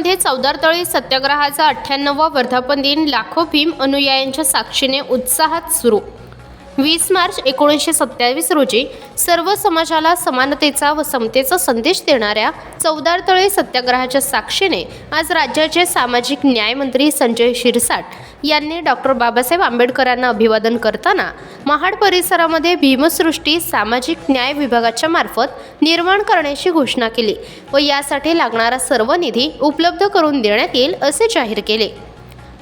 राजूरमध्ये चौदारतळी सत्याग्रहाचा अठ्ठ्याण्णवा वर्धापन दिन लाखो भीम अनुयायांच्या साक्षीने उत्साहात सुरू. वीस मार्च एकोणीसशे सत्तावीस रोजी सर्व समाजाला समानतेचा व समतेचा संदेश देणाऱ्या चौदारतळे सत्याग्रहाच्या साक्षीने आज राज्याचे सामाजिक न्यायमंत्री संजय शिरसाट यांनी डॉक्टर बाबासाहेब आंबेडकरांना अभिवादन करताना महाड परिसरामध्ये भीमसृष्टी सामाजिक न्याय विभागाच्या मार्फत निर्माण करण्याची घोषणा केली व यासाठी लागणारा सर्व निधी उपलब्ध करून देण्यात येईल असे जाहीर केले.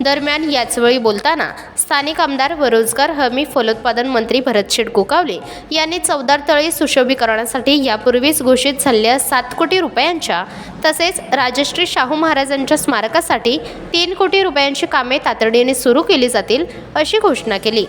दरम्यान याचवेळी बोलताना स्थानिक आमदार बेरोजगार रोजगार हमी फलोत्पादन मंत्री भरतशेठ गोकावले यांनी चौदार तळी सुशोभीकरणासाठी यापूर्वीच घोषित झालेल्या सात कोटी रुपयांच्या तसेच राजश्री शाहू महाराजांच्या स्मारकासाठी तीन कोटी रुपयांची कामे तातडीने सुरू केली जातील अशी घोषणा केली.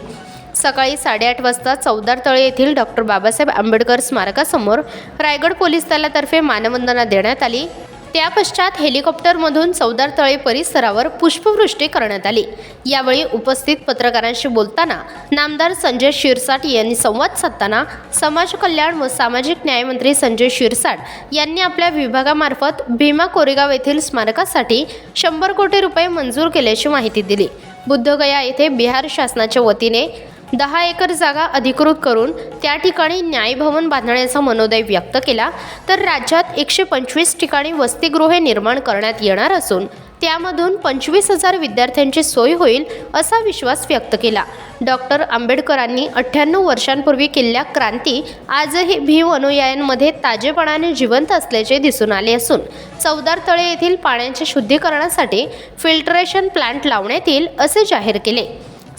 सकाळी साडेआठ वाजता चौदार तळे येथील डॉक्टर बाबासाहेब आंबेडकर स्मारकासमोर रायगड पोलीस दलातर्फे मानवंदना देण्यात आली. त्या पश्चात हेलिकॉप्टरमधून चौदार तळे परिसरावर पुष्पवृष्टी करण्यात आली. यावेळी उपस्थित पत्रकारांशी बोलताना नामदार संजय शिरसाट यांनी संवाद साधताना समाज कल्याण व सामाजिक न्यायमंत्री संजय शिरसाट यांनी आपल्या विभागामार्फत भीमा कोरेगाव येथील स्मारकासाठी शंभर कोटी रुपये मंजूर केल्याची माहिती दिली. बुद्धगया येथे बिहार शासनाच्या वतीने दहा एकर जागा अधिकृत करून त्या ठिकाणी न्यायभवन बांधण्याचा मनोदय व्यक्त केला तर राज्यात एकशे पंचवीस ठिकाणी वसतिगृहे निर्माण करण्यात येणार असून त्यामधून पंचवीस हजार विद्यार्थ्यांची सोय होईल असा विश्वास व्यक्त केला. डॉक्टर आंबेडकरांनी अठ्ठ्याण्णव वर्षांपूर्वी केलेल्या क्रांती आजही भीम अनुयायांमध्ये ताजेपणाने जिवंत असल्याचे दिसून आले असून चौदार तळे येथील पाण्याच्या शुद्धीकरणासाठी फिल्टरेशन प्लांट लावण्यात येईल असे जाहीर केले.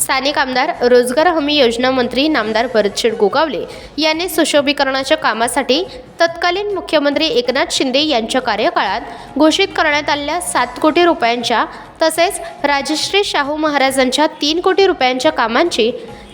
स्थानिक आमदार रोजगार हमी योजना मंत्री नामदार भरतशेठ गोगावले यांनी सुशोभीकरणाच्या कामासाठी तत्कालीन मुख्यमंत्री एकनाथ शिंदे यांच्या कार्यकाळात घोषित करण्यात आलेल्या सात कोटी रुपयांच्या तसेच राजश्री शाहू महाराजांच्या तीन कोटी रुपयांच्या कामांची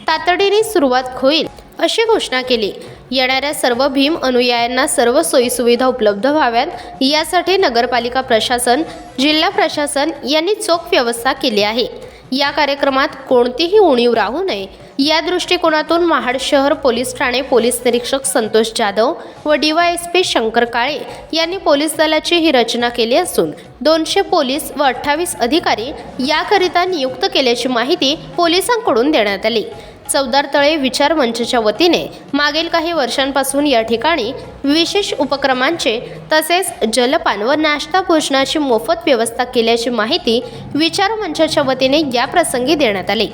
तातडीने सुरुवात होईल अशी घोषणा केली. येणाऱ्या सर्व भीम अनुयायांना सर्व सोयीसुविधा उपलब्ध व्हाव्यात यासाठी नगरपालिका प्रशासन जिल्हा प्रशासन यांनी चोख व्यवस्था केली आहे. या कार्यक्रमात कोणतीही उणीव राहू नये. या दृष्टिकोनातून महाड शहर पोलीस ठाणे पोलीस निरीक्षक संतोष जाधव व डीवायएसपी शंकर काळे यांनी पोलीस दलाची ही रचना केली असून दोनशे पोलीस व अठ्ठावीस अधिकारी याकरिता नियुक्त केल्याची माहिती पोलिसांकडून देण्यात आली. चौदार तळे विचार मंचच्या वतीने मागील काही वर्षांपासून या ठिकाणी विशेष उपक्रमांचे तसेच जलपान व नाश्ता भोजनाची मोफत व्यवस्था केल्याची माहिती विचार मंचाच्या वतीने या प्रसंगी देण्यात आली.